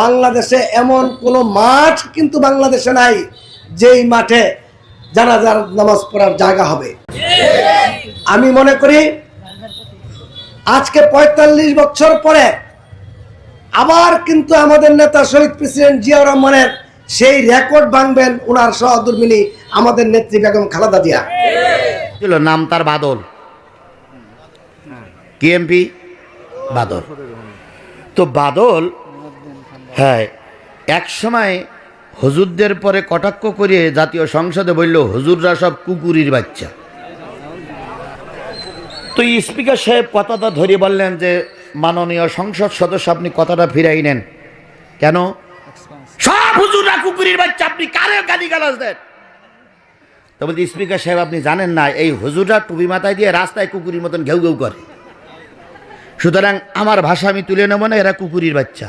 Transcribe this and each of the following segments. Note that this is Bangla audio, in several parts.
বাংলাদেশে এমন কোনো মাঠ কিন্তু বাংলাদেশে নাই যেই মাঠে যারা যার নামাজ পড়ার জায়গা হবে। আমি মনে করি আজকে পঁয়তাল্লিশ বছর পরে আবার কিন্তু আমাদের নেতা শহীদ প্রেসিডেন্ট জিয়াউর রহমানের সেই রেকর্ড ভাঙবেন ওনার সহদুর্মিনী আমাদের নেত্রী বেগম খালেদা জিয়া। ছিল নাম তার বাদল। কেএমপি বাদল। তো বাদল হ্যাঁ এক সময় হুজুরদের পরে কটাক্ষ করে জাতীয় সংসদে বলল, হুজুররা সব কুকুরির বাচ্চা। তো স্পিকার সাহেব কথাটা ধরে বললেন যে, মাননীয় সংসদ সদস্য, আপনি কথাটা ফিরাই নেন। কেন? সব হুজুররা কুকুরির বাচ্চা, আপনি কারে গালি গালাজ দেন? তো বলছি, স্পিকার সাহেব, আপনি জানেন না, এই হুজুররা টুপি মাথায় দিয়ে রাস্তায় কুকুরের মতন ঘেউ ঘেউ করে। সুতরাং আমার ভাষা আমি তুলে নেব না, এরা কুকুরির বাচ্চা।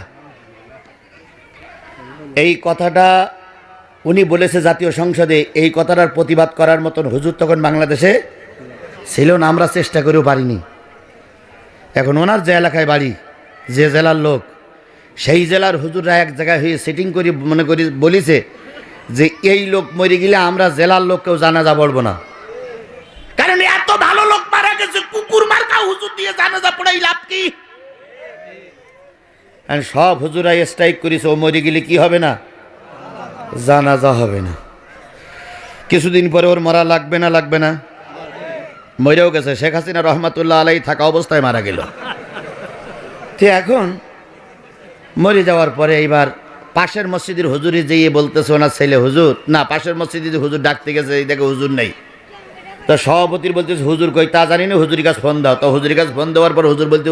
এই কথাটা উনি বলেছে জাতীয় সংসদে, এই কথাটার প্রতিবাদ করার মতন হুজুর তখন বাংলাদেশে ছিল না, আমরা চেষ্টা করেও পারিনি। এখন ওনার যে এলাকায় বাড়ি, যে জেলার লোক, সেই জেলার হুজুররা এক জায়গায় হয়ে সেটিং করি, মনে করি, বলিছে যে এই লোক মরে গেলে আমরা জেলার লোককেও জানাজা পড়ব না। কারণ এত ভালো লোক মারা গেছে, কুকুর মার্কা হুজুর দিয়ে জানাজা পড়াই লাভ কি? সব হুজুরা স্ট্রাইক করেছে, ও মরে গেলে কি হবে না? জানাজা হবে না। কিছুদিন পরে ওর মরা লাগবে না লাগবে না? মরেও গেছে। শেখ হাসিনা রহমাতুল্লাহ আলাই থাকা অবস্থায় মারা গেল। তো এখন মরে যাওয়ার পরে এইবার পাশের মসজিদের হুজুরে যেয়ে বলতেছে, ওনার ছেলে হুজুর। না, পাশের মসজিদে হুজুর ডাকতে গেছে, এই দেখে হুজুর নেই। তো সভাপতির বলতেছে হুজুর কই? তা জানি না হুজুরি কাছে ফোন দাও। তো হুজুরি কাছে ফোন দেওয়ার পর হুজুর বলতে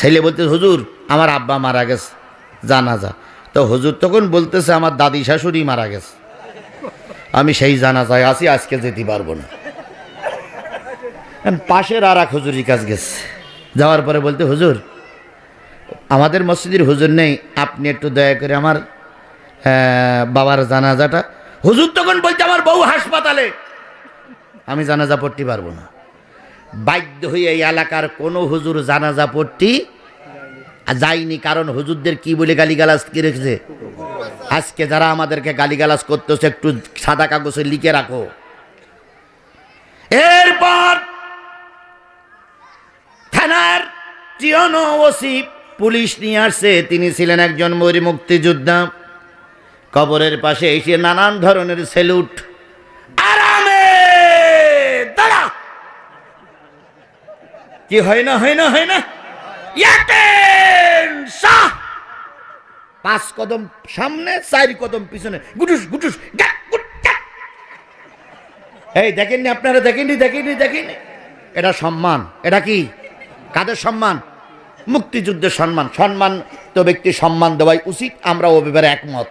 ছেলে বলতে হুজুর আমার আব্বা মারা গেছে জানাজা। তো হুজুর তখন বলতেছে আমার দাদি শাশুড়ি মারা গেছে। আমি সেই জানাজায় আসি আজকে যেতে পারব না। পাশের আর এক হুজুরি কাজ গেছে। যাওয়ার পরে বলতে হুজুর আমাদের মসজিদের হুজুর নেই আপনি একটু দয়া করে আমার আহ, বাবার জানাজাটা হুজুর তখন বলতে আমার বউ হাসপাতালে। আমি জানাজা পড়তে পারব না। বাধ্য হয়ে এই এলাকার কোনো হুজুর জানাজা পড়তে যায়নি, কারণ হুজুরদের কি বলে গালিগালাজ কি রেখেছে? আজকে যারা আমাদেরকে গালিগালাজ করতেছে, একটু সাদা কাগজে লিখে রাখো। এরপর থানার টিয়ন ওসি পুলিশ নিয়ে আসছে। তিনি ছিলেন একজন মরি মুক্তিযোদ্ধা কবরের পাশে এসে নানান ধরনের সেলুট আরামে দাঁড়া কি হয় না হয় না হয় না? পাঁচ কদম সামনে, চার কদম পিছনে। গুটুস গুটুস। এই, দেখেননি আপনারা? দেখেননি দেখেননি দেখেননি? এটা সম্মান। এটা কি? কাদের সম্মান? মুক্তিযুদ্ধের সম্মান। সম্মান তো ব্যক্তি সম্মান দেওয়াই উচিত, আমরা ও ব্যাপারে একমত।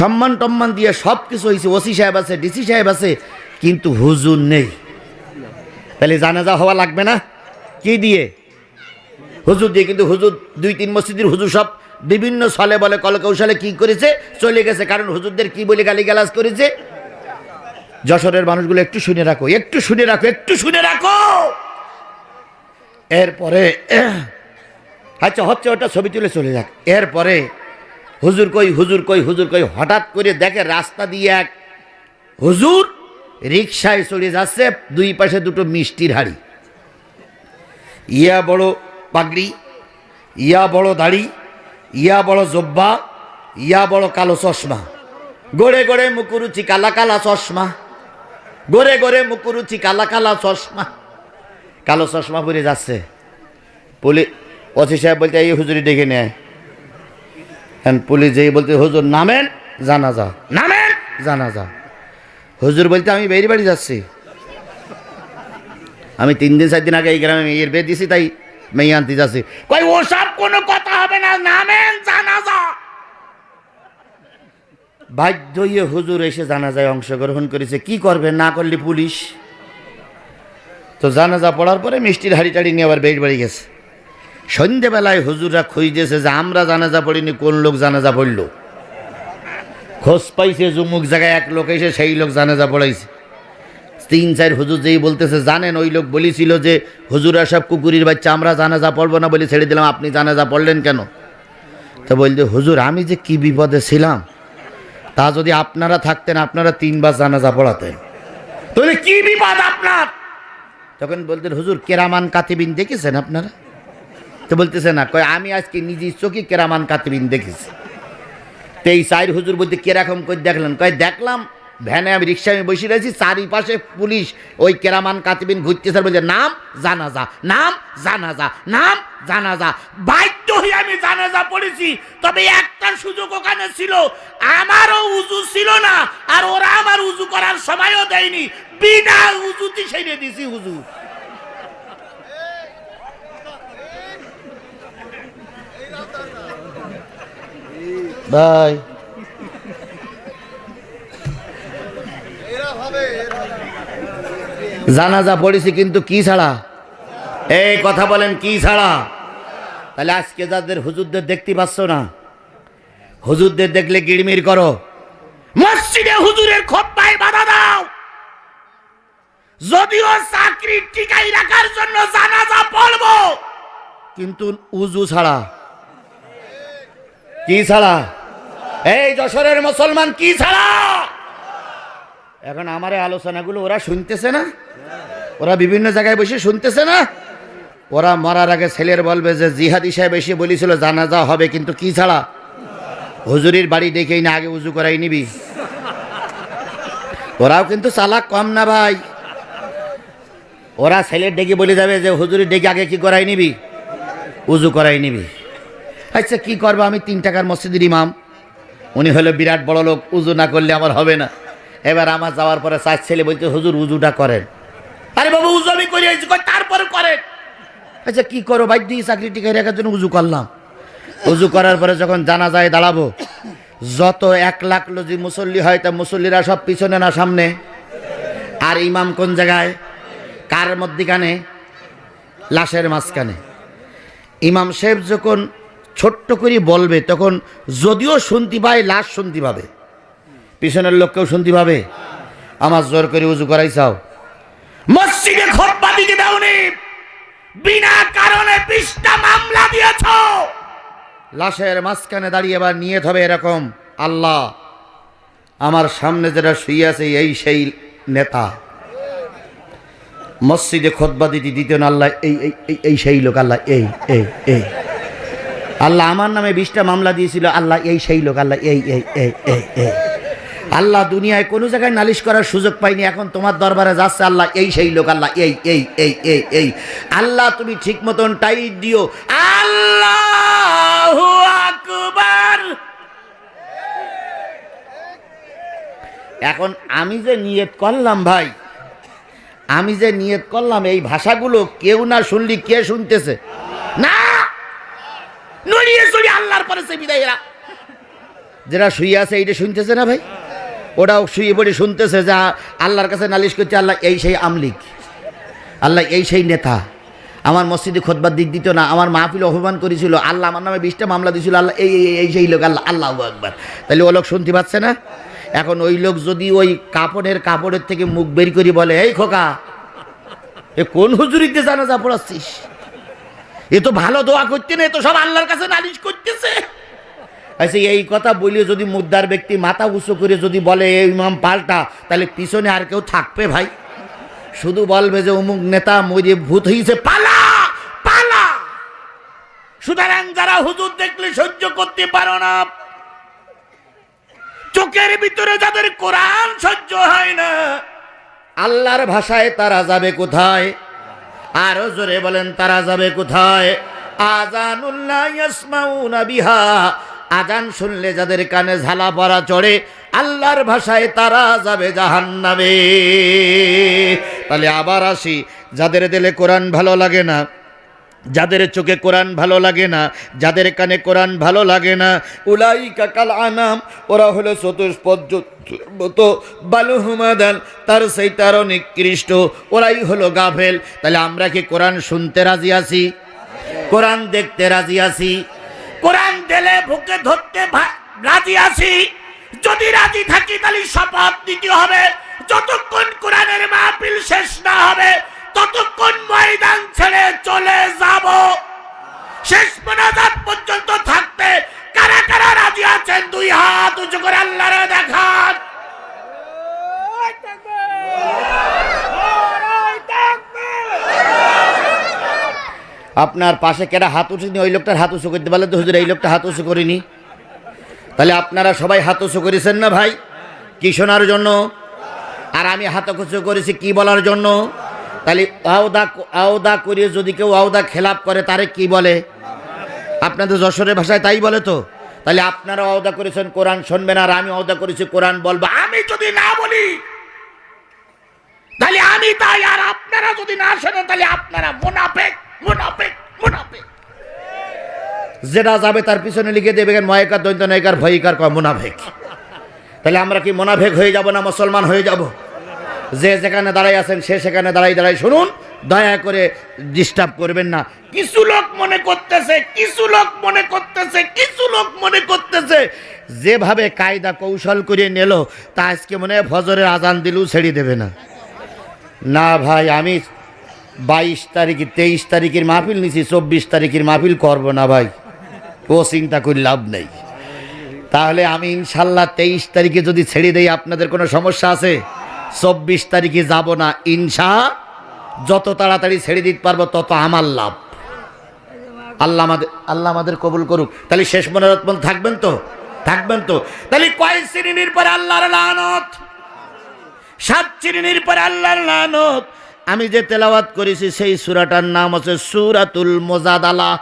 সম্মান টম্মান দিয়ে সব কিছু হয়েছে ওসি সাহেব আছে, ডিসি সাহেব আছে, কিন্তু হুজুর নেই। তাহলে জানাজা হওয়া লাগবে না? কি দিয়ে? হুজুর দিয়ে, কিন্তু হুজুর দুই, তিন মসজিদের হুজুর সব বিভিন্ন ছলে বলে, কলকৌশলে কি করেছে? চলে গেছে। কারণ হুজুরদের কি বলে গালিগালাজ করেছে? যশোরের মানুষগুলো একটু শুনে রাখো, একটু শুনে রাখো, একটু শুনে রাখো! এরপরে আচ্ছা হচ্ছে ওটা ছবি তুলে চলে যাক। এরপরে, হুজুর কই হুজুর কই হুজুর কই, হঠাৎ করে দেখে রাস্তা দিয়ে এক হুজুর রিক্সায় চলে যাচ্ছে দুই পাশে দুটো মিষ্টির হাড়ি। ইয়া বড় পাগড়ি ইয়া বড় দাড়ি ইয়া বড় জব্বা ইয়া বড় কালো চশমা। গড়ে গড়ে মুকুরুচি কালা কালা চশমা। গড়ে গড়ে মুকুরুচি কালা কালা চশমা। কালো চশমা পরে যাচ্ছে। পুলিশ অসি সাহেব বলতে এই হুজুরি ডেকে নেয় পুলিশ যেই বলতে হুজুর নামেন জানা যা নামেন! জানা যা হুজুর বলতে আমি বেরি বাড়ি যাচ্ছি। আমি তিন দিন, চার দিন আগে এই গ্রামে মেয়ের বিয়ে দিছি, তাই মেয়ে আনতে যাচ্ছি। কই ওসব কোনো কথা হবে না, নামেন জানা যা বাধ্য হয়ে হুজুর এসে জানাজায় অংশগ্রহণ করেছে। কি করবে? না করলে পুলিশ? তো জানাজা পড়ার পরে মিষ্টির হাড়ি টাড়ি নিয়ে আবার বেড বাড়ি গেছে। সন্ধেবেলায় হুজুররা খুঁজতেছে যে আমরা জানাজা পড়িনি, কোন লোক জানাজা পড়ল? খোঁজ পাইছে জুমুক জায়গায় এক লোক এসে সেই লোক জানাজা পড়াইছে। তিন, চার হুজুর যেই বলতেছে জানেন, ওই লোক বলেছিল যে, হুজুরা সব কুকুরির বাচ্চা, আমরা জানাজা পড়ব না বলে ছেড়ে দিলাম, আপনি জানাজা পড়লেন কেন? তো বলছে, হুজুর, আমি যে কি বিপদে ছিলাম, তা যদি আপনারা থাকতেন, আপনারা তিনবার জানাজা পড়াতেন। তাহলে কি বিপদ আপনার? তখন বলতেন হুজুর, কেরামান কাতিবিন দেখেছেন আপনারা? তো বলতেছে, না, কয়, আমি আজকে নিজের চোখে কেরামান কাতিবিন দেখেছি। তো এই সাইর হুজুর বলতে কীরকম করে দেখলেন? কয় দেখলাম ভ্যানে আমি রিক্সায় আমি বসে রয়েছি, চারিপাশে পুলিশ, ওই কেরামান কাতিবিন ঘুরতেছে, বলছে, নাম জানাজা নাম জানাজা নাম জানাজা। বাধ্য হয়ে আমি জানাজা পড়েছি, তবে একটা সুযোগ ওখানে ছিল, আমারও উজু ছিল না, আর ওরা আমার উজু করার সময়ও দেয়নি, বিনা উজুতি সেরে দিছি হুজুর। ভাই। জানাজা পড়েছি কিন্তু কি ছাড়া? এই কথা বলেন কি ছাড়া? তাহলে আজকে যাদের হুজুরদের দেখতে পাচ্ছ না, হুজুরদের দেখলে গিড়মির করো। মসজিদে হুজুরের খোপ্পায় বাধা দাও। যদিও চাকরি টিকাই রাখার জন্য জানাজা পড়ব, কিন্তু উজু ছাড়া কি ছাড়া? এই যশোরের মুসলমান কি ছাড়া? এখন আমার আলোচনাগুলো ওরা শুনতেছে না? ওরা বিভিন্ন জায়গায় বসে শুনতেছে না? ওরা মরার আগে ছেলের বলবে যে জিহাদি সাহেব এসে বলেছিল, জানাজা হবে কিন্তু কি ছাড়া? হুজুরির বাড়ি ডেকেই না আগে উজু করাই নিবি। ওরাও কিন্তু চালাক কম না ভাই। ওরা ছেলের ডেকে বলে যাবে যে, হুজুরির ডেকে আগে কি করাই নিবি? উজু করাই নিবি। আচ্ছা কি করব? আমি তিন টাকার মসজিদের ইমাম। উনি হলো বিরাট বড় লোক, উজু না করলে আমার হবে না। এবার আমার যাওয়ার পরে চার ছেলে বলছে, হুজুর, উজুটা করেন। আরে বাবু, উজু আমি করে তারপরে করেন। আচ্ছা কি করো? বাইক দিয়ে চাকরি টিকে রাখার জন্য উজু করলাম। উজু করার পরে যখন জানা যায় দাঁড়াবো, যত এক লাখ লোজি মুসল্লি হয়, তা মুসল্লিরা সব পিছনে না সামনে। আর ইমাম কোন জায়গায়? কার মধ্যিখানে? লাশের মাঝখানে। ইমাম সাহেব যখন ছোট্ট করে বলবে, তখন যদিও শুনতে পায়, লাশ শুনতে পাবে। পিছনের লোককেও শুনতে পাবে। আমার জোর করে উজু করাই চাও। মসজিদে খোপা দিতে দাওনি। বিনা কারণে বিশটা মামলা দিয়েছ। লাশের মাঝখানে দাঁড়িয়ে এবার নিয়ে হবে এরকম, আল্লাহ, আমার সামনে যেটা শুয়ে আছে এই সেই নেতা। মসজিদে খোদবা দিতে দিতেন আল্লাহ এই, এই- এই সেই লোক, আল্লাহ, এই এই এই। আল্লাহ আমার নামে বিশটা মামলা দিয়েছিল, আল্লাহ এই সেই লোক, আল্লাহ এই এই এই এই এই। আল্লাহ দুনিয়ায় কোনো জায়গায় নালিশ করার সুযোগ পাইনি, এখন তোমার দরবারে যাচ্ছে, আল্লাহ এই সেই লোক, আল্লাহ এই এই এই এই এই। আল্লাহ তুমি ঠিক মতন টাইট দিও। আল্লাহ আকবার। এখন আমি যে নিয়ত করলাম ভাই, আমি যে নিয়ত করলাম, এই ভাষাগুলো কেউ না শুনলি, কে শুনতেছে? না! নড়িয়ে চড়িয়ে আল্লাহর পরে সে বিদায় এরা। যারা শুয়ে আছে, এইটা শুনতেছে না ভাই? ওটাও শুয়ে পড়ে শুনতেছে যা আল্লাহর কাছে নালিশ করছে, আল্লাহ এই সেই আমলিক, আল্লাহ এই সেই নেতা। আমার মসজিদে খোদবার দিক দিত না, আমার মাহফিল অপমান করেছিল, আল্লাহ আমার নামে বিশটা মামলা দিয়েছিল, আল্লাহ এই এই এই সেই লোক, আল্লাহ আল্লাহ একবার তাহলে ও লোক শুনতে পাচ্ছে না? এখন ওই লোক যদি ওই কাপড়ের কাপড়ের থেকে মুখ বের করে বলে, এই খোকা, এ কোন হুজুরিতে জানাজা পড়াচ্ছিস? এ তো ভালো দোয়া করতে না এ তো সব আল্লাহর কাছে নালিশ করতেছে। আচ্ছা এই কথা বলে যদি মুদ্রার ব্যক্তি মাথা উঁচু করে যদি বলে এই ইমাম, পাল্টা, তাহলে পিছনে আর কেউ থাকবে ভাই? শুধু বলবে যে, অমুক নেতা মরে ভূত হয়েছে পালা পালা। সুতরাং যারা হুজুর দেখলে সহ্য করতে পারো না। চোখের ভিতরে যাদের কোরআন সহ্য হয় না, আল্লাহর ভাষায় তারা যাবে কোথায়? আরও জোরে বলেন, তারা যাবে কোথায়? আজানুল্লাহ বিহা। আজান শুনলে যাদের কানে ঝালা পড়া চড়ে, আল্লাহর ভাষায় তারা যাবে জাহান্নাবে তাহলে আবার আসি, যাদের দিলে কোরআন ভালো লাগে না যাদের চোখে কোরআন ভালো লাগে না, যাদের কানে কোরআন ভালো লাগে না উলাই কাকাল আনাম, ওরা হলো চতুষ্পদ মতো বালুহুমাদান তার সেই তারও নিকৃষ্ট, ওরাই হলো গাভেল তাহলে আমরা কি কোরআন শুনতে রাজি আছি? কোরআন দেখতে রাজি আছি? কোরআন দিলে বুকে ধরতে রাজি আছি। যদি রাজি থাকি তাহলে শপথ নিতে হবে। যতক্ষণ কোরআনের মাহফিল শেষ না হবে ততক্ষণ ময়দান ছেড়ে চলে যাব। শেষ মোনাজাত পর্যন্ত থাকতে কারা কারা রাজি আছেন? দুই হাত উঁচু করে আল্লাহরে দেখান। আপনার পাশে কেরা হাত উঠেনি ওই লোকটার হাত উঁচু করতে পারলে তো হুজুর এই লোকটা হাত উঁচু করিনি। তাহলে আপনারা সবাই হাত উঁচু করেছেন না ভাই? কি শোনার জন্য? আর আমি হাত উঁচু করেছি কি বলার জন্য? তাহলে আওদা আওদা করিয়ে যদি কেউ আওদা খেলাপ করে, তারে কি বলে? আপনাদের যশোরের ভাষায় তাই বলে তো? তাহলে আপনারা আওদা করেছেন, কোরআন শুনবেন, আর আমি আওদা করেছি, কোরআন বলব। আমি যদি না বলি, তাহলে আমি তাই, আর আপনারা যদি না শোনেন, তাহলে আপনারা মুনাফেক মুনাফেক মুনাফেক। যেটা যাবে তার পিছনে লিখে দেবে ময়কার দৈন্ত নয়কার ভয়িকার কয় মুনাফেক? তাহলে আমরা কি মুনাফেক হয়ে যাব না মুসলমান হয়ে যাব? যে যেখানে দাঁড়াই আছেন, সে সেখানে দাঁড়াই দাঁড়াই শুনুন। দয়া করে ডিস্টার্ব করবেন না। কিছু লোক মনে করতেছে, কিছু লোক মনে করতেছে, কিছু লোক মনে করতেছে। যেভাবে কায়দা কৌশল করে নিল, তা আজকে মনে ফজরের আজান দিলেও ছেড়ে দেবে না। না ভাই, আমি বাইশ তারিখে, তেইশ তারিখের মাহফিল নিছি, চব্বিশ তারিখের মাহফিল করব না ভাই। ও চিন্তা করে লাভ নেই। তাহলে আমি ইনশাল্লাহ তেইশ তারিখে যদি ছেড়ে দেই, আপনাদের কোনো সমস্যা আছে? চব্বিশ তারিখে যাব না ইনসা যত তাড়াতাড়ি ছেড়ে দিতে পারব তত আমার লাভ। আল্লাহ আমাদের আল্লাহ আমাদের কবুল করুক। তাহলে শেষ মনোরত থাকবেন তো? থাকবেন তো? তাহলে কয় শ্রেণির পরে আল্লাহর লানত? সাত শ্রেণির পরে আল্লাহর লানত? আমি যে তেলাওয়াত করেছি সেই সুরাটার নাম হচ্ছে সুরাতুল মোজাদালা।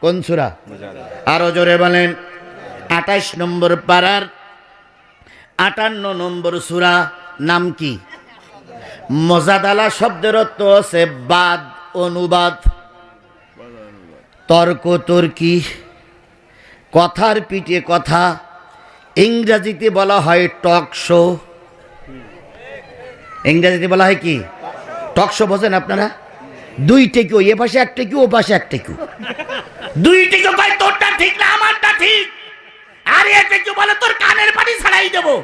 কোন সুরা? আরও জোরে বলেন। আঠাশ নম্বর পাড়ার আটান্ন নম্বর সুরা। নাম কি? মজাদালা শব্দের অর্থ আছে বাদ, অনুবাদ। তর্ক তর্কি, কথার পিঠে কথা, ইংরাজিতে বলা হয় টক শো। ইংরাজিতে বলা হয় কি? টক শো বোঝেন আপনারা? দুই টেকিও এ পাশে এক টেকিও ও পাশে এক টেকিও দুই টেকিও কয়, তোরটা ঠিক না, আমারটা ঠিক? আর এ টেকিও বলে, তোর কানের পানি ছাড়াই দেবো,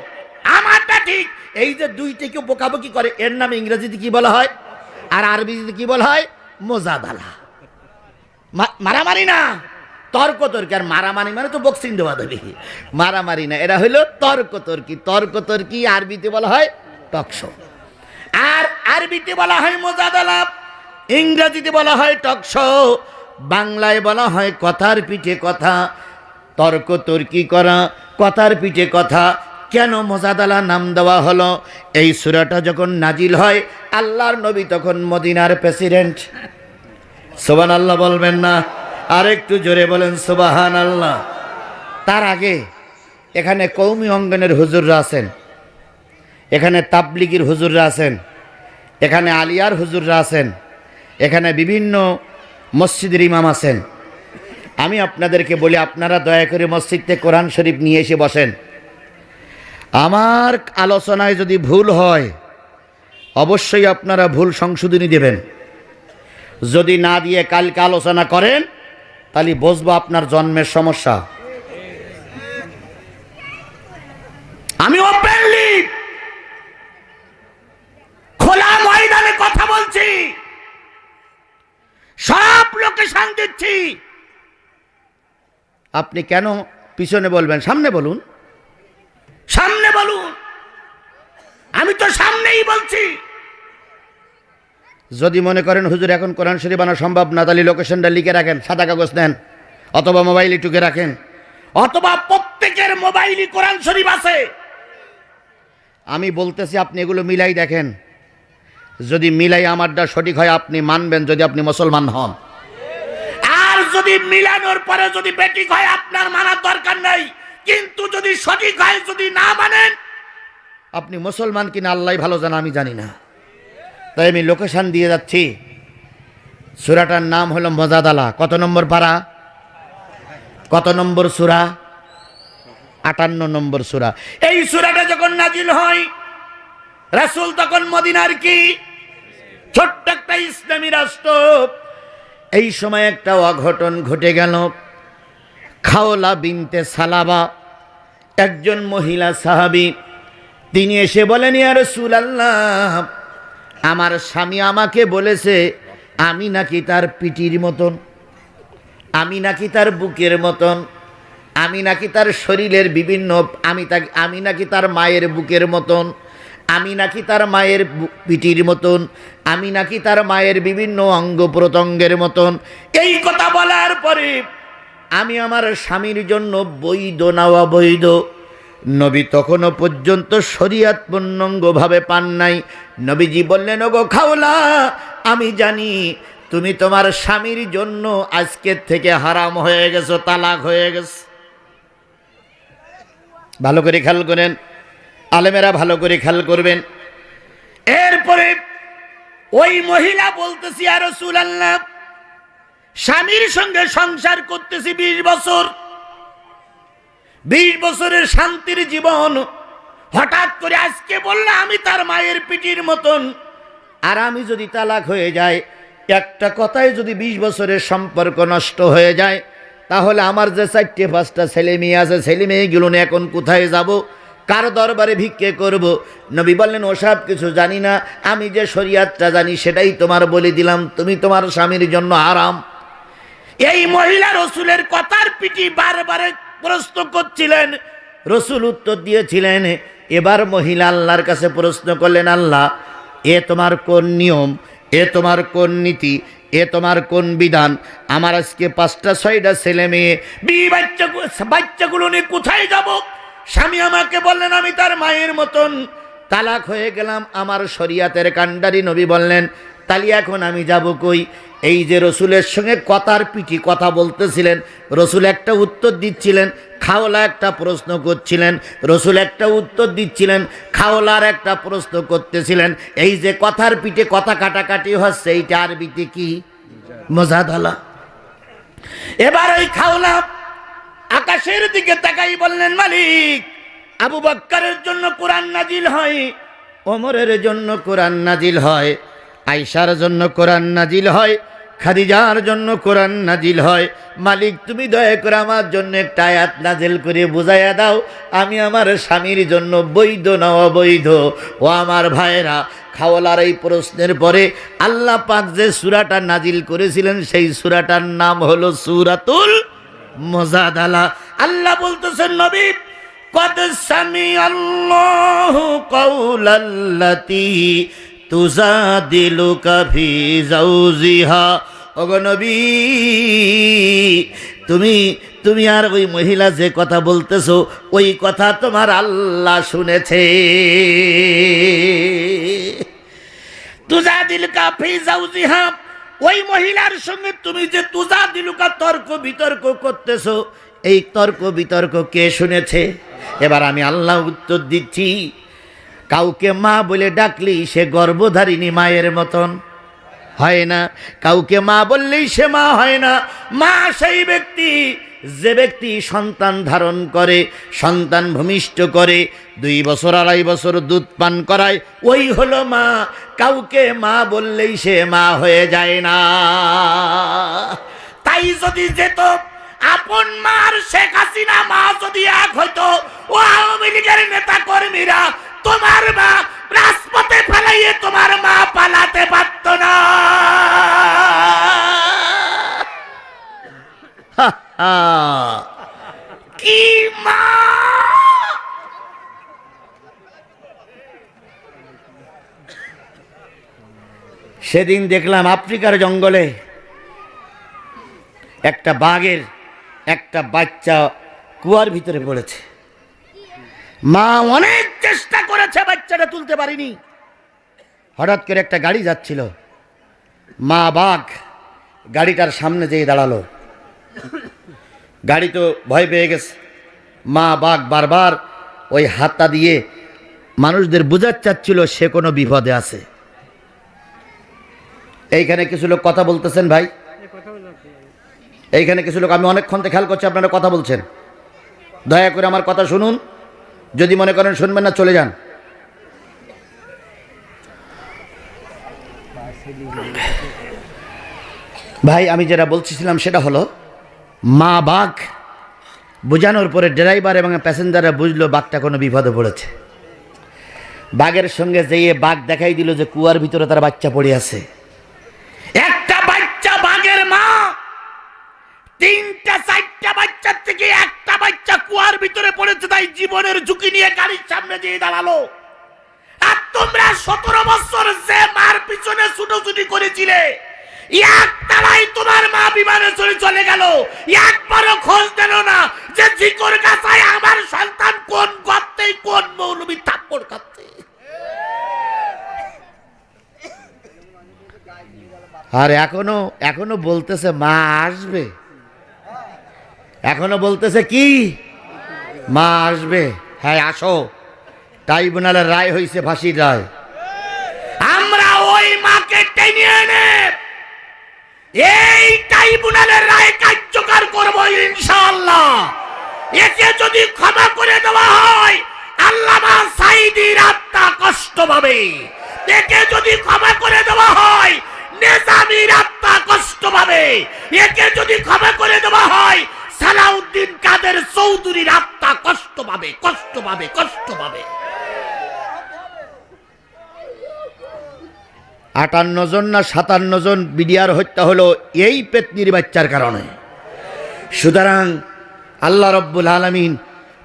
আমারটা ঠিক। এই যে দুই টেকিও বোকাবকি করে, এর নামে ইংরেজিতে কি বলা হয়? আর আরবিতে কি বলা হয়? মোজাদালা। মারামারি না। তর্ক তর্কি, আর মারামারি মানে তো বক্সিং দেওয়া দেবে। মারামারি না, এরা হইল তর্ক তর্কি। তর্ক তর্কি আরবিতে বলা হয় টকশো আর আরবিতে বলা হয় মোজাদালাপ ইংরেজিতে বলা হয় টকশো বাংলায় বলা হয় কথার পিঠে কথা। তর্ক তর্কি করা, কথার পিঠে কথা। কেন মোজাদালা নাম দেওয়া হলো? এই সুরাটা যখন নাজিল হয়, আল্লাহর নবী তখন মদিনার প্রেসিডেন্ট। সোবান আল্লাহ বলবেন না, আর একটু জোরে বলেন সোবাহান আল্লাহ তার আগে এখানে কৌমি অঙ্গনের হুজুররা আছেন, এখানে তাবলিগির হুজুররা আছেন, এখানে আলিয়ার হুজুররা আছেন, এখানে বিভিন্ন মসজিদের ইমাম আছেন। আমি আপনাদেরকে বলি, আপনারা দয়া করে মসজিদে কোরআন শরীফ নিয়ে এসে বসেন। আমার আলোচনায় যদি ভুল হয়, অবশ্যই আপনারা ভুল সংশোধনী দেবেন। যদি না দিয়ে কালকে আলোচনা করেন, তাহলে বুঝব আপনার জন্মের সমস্যা। আমি ওপেনলি খোলা ময়দানে কথা বলছি। সব লোকেশন দিচ্ছি। আপনি কেন পিছনে বলবেন? সামনে বলুন। সামনে বলুন। আমি তো সামনেই বলছি। যদি মনে করেন হুজুর এখন কোরআন শরীফ আনা সম্ভব না তাহলে লোকেশনটা লিখে রাখেন সাদা কাগজ নেন অথবা মোবাইলে টুকে রাখেন। অথবা প্রত্যেকের মোবাইলই কোরআন শরীফ আছে। আমি বলতেছি আপনি এগুলো মিলাই দেখেন। যদি মিলাই আমারটা সঠিক হয় আপনি মানবেন যদি আপনি মুসলমান হন। আর যদি মিলানোর পরে যদি বেঠিক হয় আপনার মানার দরকার নেই। কিন্তু যদি সঠিক হয়, যদি না মানেন, আপনি মুসলমান কিনা আল্লাহ ভালো জানা, আমি জানি না। তাই আমি লোকেশান দিয়ে যাচ্ছি। সুরাটার নাম হলো মজাদালা। কত নম্বর পাড়া? কত নম্বর সুরা? আটান্ন নম্বর সুরা। এই সুরাটা যখন নাজিল হয়, রাসূল তখন মদিনার কি? ছোট্ট একটা ইসলামী রাষ্ট্র। এই সময় একটা অঘটন ঘটে গেল। খাওলা বিনতে সালাবা। একজন মহিলা সাহাবী, তিনি এসে বলেন, ইয়া রাসূলুল্লাহ, আমার স্বামী আমাকে বলেছে, আমি নাকি তার পিটির মতন, আমি নাকি তার বুকের মতন, আমি নাকি তার শরীরের বিভিন্ন, আমি তাকে, আমি নাকি তার মায়ের বুকের মতন, আমি নাকি তার মায়ের পিঠির মতন, আমি নাকি তার মায়ের বিভিন্ন অঙ্গ প্রত্যঙ্গের মতন। এই কথা বলার পরে আমি আমার স্বামীর জন্য বৈধ না অবৈধ। নবী তখনও পর্যন্ত শরিয়াত পূর্ণাঙ্গভাবে পান নাই। নবীজি বললেন, ওগো খাওলা, আমি জানি তুমি তোমার স্বামীর জন্য আজকের থেকে হারাম হয়ে গেছো, তালাক হয়ে গেছে। ভালো করে খেয়াল করেন, আলেমেরা ভালো করে খেয়াল করবেন। এরপরে ওই মহিলা বলতেছি আর রসুল আল্লাহ স্বামীর সঙ্গে সংসার করতেছি বিশ বছর। বিশ বছরের শান্তির জীবন। হঠাৎ করে আজকে বললে আমি তার মায়ের পিঠির মতন। আর আমি যদি তালাক হয়ে যায় একটা কথায় যদি বিশ বছরের সম্পর্ক নষ্ট হয়ে যায়, তাহলে আমার যে চারটে, পাঁচটা ছেলে মেয়ে আছে, ছেলে মেয়েগুলো এখন কোথায় যাব? কার দরবারে ভিক্ষে করব? নবী বললেন, ওসব কিছু জানি না। আমি যে শরিয়াতটা জানি, সেটাই তোমার বলে দিলাম। তুমি তোমার স্বামীর জন্য আরাম এই মহিলা রসুলের কথার পিটি বারবার প্রশ্ন করছিলেন। রসুল উত্তর দিয়েছিলেন, এবার মহিলা আল্লাহর কাছে প্রশ্ন করলেন, আল্লাহ, এ তোমার কোন নিয়ম? এ তোমার কোন নীতি? এ তোমার কোন বিধান? আমার আজকে পাঁচটা, ছয়টা ছেলে মেয়ে, বিয়ে বাচ্চা, বাচ্চাগুলো নিয়ে কোথায় যাব? স্বামী আমাকে বললেন, আমি তার মায়ের মতন তালাক হয়ে গেলাম। আমার শরিয়াতের কাণ্ডারি নবী বললেন তালি এখন আমি যাব কই? এই যে রসুলের সঙ্গে কথার পিঠি কথা বলতেছিলেন, রসুল একটা উত্তর দিচ্ছিলেন, খাওলা একটা প্রশ্ন করছিলেন, রসুল একটা উত্তর দিচ্ছিলেন, খাওলার একটা প্রশ্ন করতেছিলেন। এই যে কথার পিঠে কথা কাটাকাটি হচ্ছে, এইটা আরবিতে কি? মজাদালা। এবার ওই খাওলা আকাশের দিকে তাকাই বললেন, মালিক, আবু বাক্কারের জন্য কোরআন নাজিল হয়, ওমরের জন্য কোরআন নাজিল হয়। আয়সার জন্য কোরআন নাজিল হয়, খাদিজার জন্য কোরআন নাজিল হয়। মালিক, তুমি দয়া করে আমার জন্য একটা আয়াত নাজিল করে বুঝাইয়া দাও। আমি আমার স্বামীর জন্য বৈধ না অবৈধ? ও আমার ভাইয়েরা, খাওয়ালার এই প্রশ্নের পরে আল্লাহ পাক যে সুরাটা নাজিল করেছিলেন, সেই সুরাটার নাম হলো সুরাতুল মজাদালা। আল্লাহ বলতেছেন, নবী, কদ সামি আল্লাহ কৌলাল্লাতি তুজাদিলুকা ফি জাউজিহা ওগো নবী, তুমি তুমি আর ওই মহিলা যে কথা বলতেছো, ওই কথা তোমার আল্লাহ শুনেছে। তুজা দিল কাফি জাউজিহা ওই মহিলার সঙ্গে তুমি যে তুজা দিলুকা তর্ক বিতর্ক করতেছো, এই তর্ক বিতর্ক কে শুনেছে? এবার আমি আল্লাহ উত্তর দিচ্ছি। কাউকে মা বলে ডাকলি সে গর্ভধারিণী মায়ের মতন। হয় না। কাউকে মা বললেই সে মা হয় না। মা সেই ব্যক্তি, যে ব্যক্তি সন্তান ধারণ করে, সন্তান ভূমিষ্ঠ করে, দুই বছর আড়াই বছর দুধ পান করায়, ওই হলো মা। কাউকে মা বললেই সে মা হয়ে যায় না। তাই যদি যেত, আপন মার শেখ হাসিনা, মা যদি এক হইতো, ও আওয়ামী লীগের নেতা কর্মীরা তোমার মা রাজপথে ফেলাইয়ে তোমার মা পালাতে পারত না। কি মা? সেদিন দেখলাম আফ্রিকার জঙ্গলে একটা বাঘের একটা বাচ্চা কুয়ার ভিতরে পড়েছে। মা অনেক চেষ্টা করেছে বাচ্চাটা তুলতে পারিনি। হঠাৎ করে একটা গাড়ি যাচ্ছিল। মা বাঘ গাড়িটার সামনে যেয়ে দাঁড়াল। গাড়ি তো ভয় পেয়ে গেছে। মা বাঘ বারবার ওই হাতটা দিয়ে মানুষদের বোঝার চাচ্ছিল সে কোনো বিপদে আছে। এইখানে কিছু লোক কথা বলতেছেন ভাই। এইখানে কিছু লোক, আমি অনেকক্ষণ খেয়াল করছি আপনারা কথা বলছেন। দয়া করে আমার কথা শুনুন। যদি মনে করেন শুনবেন না, চলে যান। ভাই, আমি যেটা বলছিলাম সেটা হলো, মা বাঘ বোঝানোর পরে ড্রাইভার এবং প্যাসেঞ্জাররা বুঝলো বাঘটা কোনো বিপদে পড়েছে। বাঘের সঙ্গে যেয়ে বাঘ দেখাই দিল যে কুয়ার ভিতরে তার বাচ্চা পড়ে আছে। একটা বাচ্চা বাঘের মা, তিনটা, চারটা বাচ্চার থেকে একটা বাচ্চা কুয়ার ভিতরে পড়েছে তাই জীবনের ঝুঁকি নিয়ে গাড়ির সামনে দিয়ে দাঁড়াল। আর তোমরা সতেরো বছর যে মার পিছনে ছুটোছুটি করেছিলে, এক তারাই তোমার মা বিমানে চলে চলে গেল। একবারও খোঁজ দিল না যে জিকর গাছায় আমার সন্তান কোন গর্তে, কোন মৌলবী থাপ্পড় খাচ্ছে। আর এখনও এখনও বলতেছে মা আসবে। এখনও বলতেছে কি? মা আসবে। হ্যাঁ আসো। ট্রাইব্যুনালের রায় হয়েছে ফাঁসির রায়। আমরা ওই মাকে টেনে এনে এই ট্রাইব্যুনালের রায় কার্যকর করব ইনশাআল্লাহ। একে যদি ক্ষমা করে দেওয়া হয়, আল্লামা সাইদির আত্মা কষ্ট পাবে। একে যদি ক্ষমা করে দেওয়া হয়, নেজামির আত্মা কষ্ট পাবে। একে যদি ক্ষমা করে দেওয়া হয় সালাউদ্দিন কাদের চৌধুরীর আত্মা কষ্ট পাবে কষ্ট পাবে কষ্ট পাবে। আটান্ন জন না সাতান্ন জন বিডিআর হত্যা হলো এই পেতনির বাচ্চার কারণে। সুতরাং আল্লাহ রব্বুল আলমিন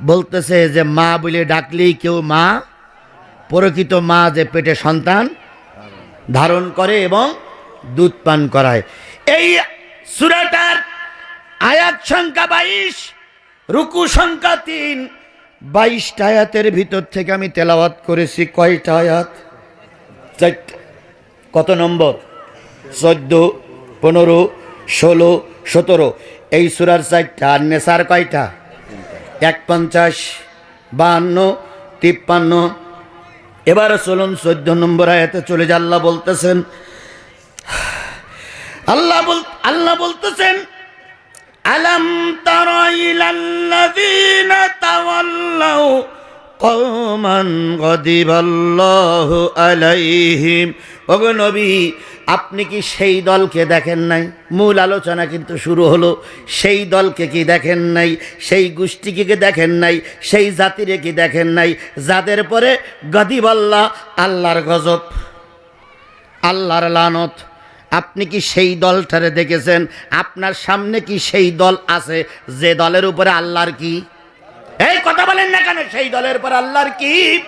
বলতেছে যে মা বলে ডাকলেই কেউ মা, প্রকৃত মা যে পেটে সন্তান ধারণ করে এবং দুধ পান করায়। এই সুরাটার আয়াত সংখ্যা বাইশ, রুকু সংখ্যা তিন। বাইশটা আয়াতের ভিতর থেকে আমি তেলাওয়াত করেছি। কয়টা আয়াত? কত নম্বর? চোদ্দ, পনেরো, ষোলো, সতেরো। এই সুরার চারটা। আর নেশার কয়টা? এক পঞ্চাশ, বাহান্ন, তিপ্পান্ন। এবার চলুন চোদ্দ নম্বর আয়াতে চলে যা আল্লাহ বলতেছেন, আল্লাহ বল, আল্লাহ বলতেছেন তর ইলাল্লাযীনা তাওয়াল্লাউ কওমান গদিবাল্লাহু আলাইহিম। ওগো নবী, আপনি কি সেই দলকে দেখেন নাই? মূল আলোচনা কিন্তু শুরু হলো, সেই দলকে কি দেখেন নাই? সেই গোষ্ঠীকে কি দেখেন নাই? সেই জাতিরে কি দেখেন নাই? যাদের পরে গদিবাল্লাহ, আল্লাহর গজব, আল্লাহর লানত। আপনি কি সেই দলটারে দেখেছেন? আপনার সামনে কি সেই দল আছে? যে দলের উপরে আল্লাহর কি? এই কথা বলেন না কেন? সেই দলের পর আল্লাহর কি?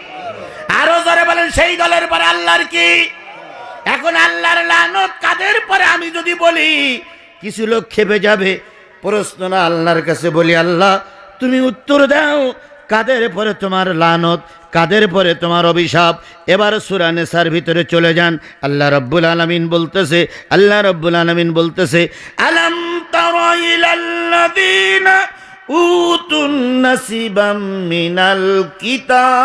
আরও জোরে বলেন, সেই দলের পর আল্লাহর কি? এখন আল্লাহর লানত কাদের পরে? আমি যদি বলি, কিছু লোক খেপে যাবে। প্রশ্ন না আল্লাহর কাছে বলি, আল্লাহ, তুমি উত্তর দাও। কাদের পরে তোমার লানত, কাদের পরে তোমার অভিশাপ? এবার সুরানেসার ভিতরে চলে যান। আল্লাহ রব্বুল আলমিন বলতেছে, আল্লাহ রব্বুল আলমিন বলতেছে মিনাল কিতাব।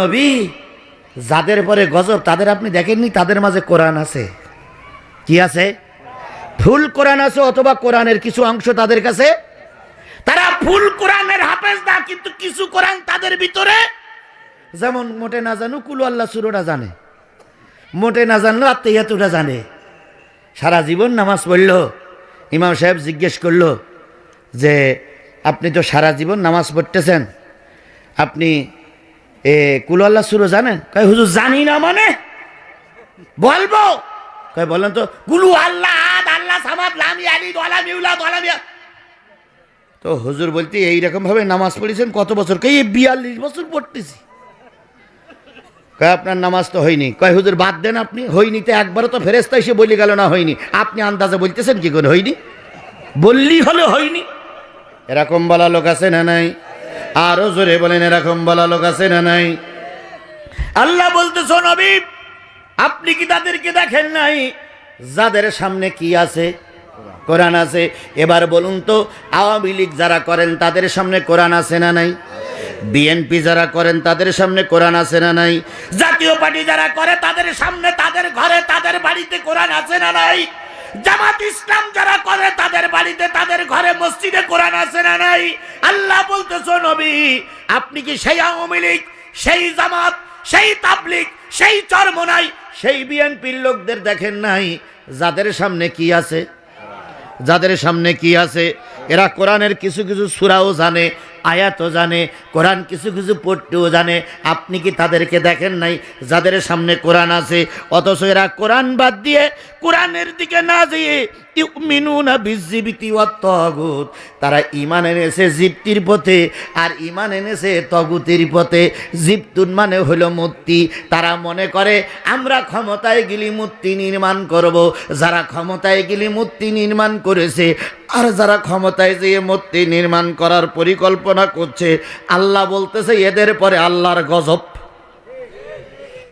নবী, যাদের পরে গজব, তাদের আপনি দেখেননি? তাদের মাঝে কোরআন আছে। কি আছে? ফুল কোরআন আছে অথবা কোরআনের কিছু অংশ তাদের কাছে? তারা ভুল কোরআনের হাফেজ না কিন্তু কিছু কোরআন তাদের ভিতরে? যেমন মোটে না জানো কুলু আল্লাহ সুরোটা জানে। মোটে না জানলো আত্মীয়তুটা জানে। সারা জীবন নামাজ পড়ল। ইমাম সাহেব জিজ্ঞেস করল যে, আপনি তো সারা জীবন নামাজ পড়তেছেন। আপনি, এ, কুলু আল্লাহ সুরো জানেন কয়, হুজুর, জানি না মানে। বলব? কয় বলেন তো, কুলু আল্লাহ তো হুজুর বলতে এইরকম ভাবে নামাজ পড়েছেন কত বছর? এই বিয়াল্লিশ বছর পড়তেছি। কয় আপনার নামাজ তো হয়নি। কয় হুজুর, বাদ দেন আপনি। হয়নি তো, একবারও তো ফেরেস্তা এসে বলে গেল না হয়নি। আপনি আন্দাজে বলতেছেন কি করে হয়নি? বললি হলে হয়নি। এরকম বলা লোক আছে না নাই? আরও জোরে বলেন, এরকম বলা লোক আছে না নাই? আল্লাহ বলতেছ নবী, আপনি কি তাদেরকে দেখেন নাই? যাদের সামনে কি আছে? কোরআন আছে। এবার বলুন তো, আওয়ামী লীগ যারা করেন তাদের সামনে কোরআন আছে না নাই? বিএনপি যারা করেন তাদের সামনে কোরআন আছে না নাই? জাতীয় পার্টি যারা করে তাদের সামনে তাদের ঘরে তাদের বাড়িতে কোরআন আছে না নাই? জামাত ইসলাম যারা করে তাদের বাড়িতে তাদের ঘরে মসজিদে কোরআন আছে না নাই? আল্লাহ বলতেছ, নবী, আপনি কি সেই আওয়ামী লীগ, সেই জামাত, সেই তাবলিক সেই চরমনাই সেই বিএনপির লোকদের দেখেন নাই। যাদের সামনে কি আছে? যাদের সামনে কি আছে? এরা কোরআনের কিছু কিছু সুরাও জানে আয়াতও জানে, কোরআন কিছু কিছু পড়তেও জানে। আপনি কি তাদেরকে দেখেন নাই? যাদের সামনে কোরআন আছে, অথচ এরা কোরআন বাদ দিয়ে কোরআনের দিকে না যেয়ে তারা ইমান এনেছে জিপ্তির পথে, আর ইমান এনেছে তগুতির পথে। জিপ্তুন মানে হলো মূর্তি তারা মনে করে, আমরা ক্ষমতায় গেলি মূর্তি নির্মাণ করব। যারা ক্ষমতায় গেলি মূর্তি নির্মাণ করেছে, আর যারা ক্ষমতায় যেয়ে মূর্তি নির্মাণ করার পরিকল্পনা করছে। আল্লাহ বলতেছে এদের পরে আল্লাহর গজব।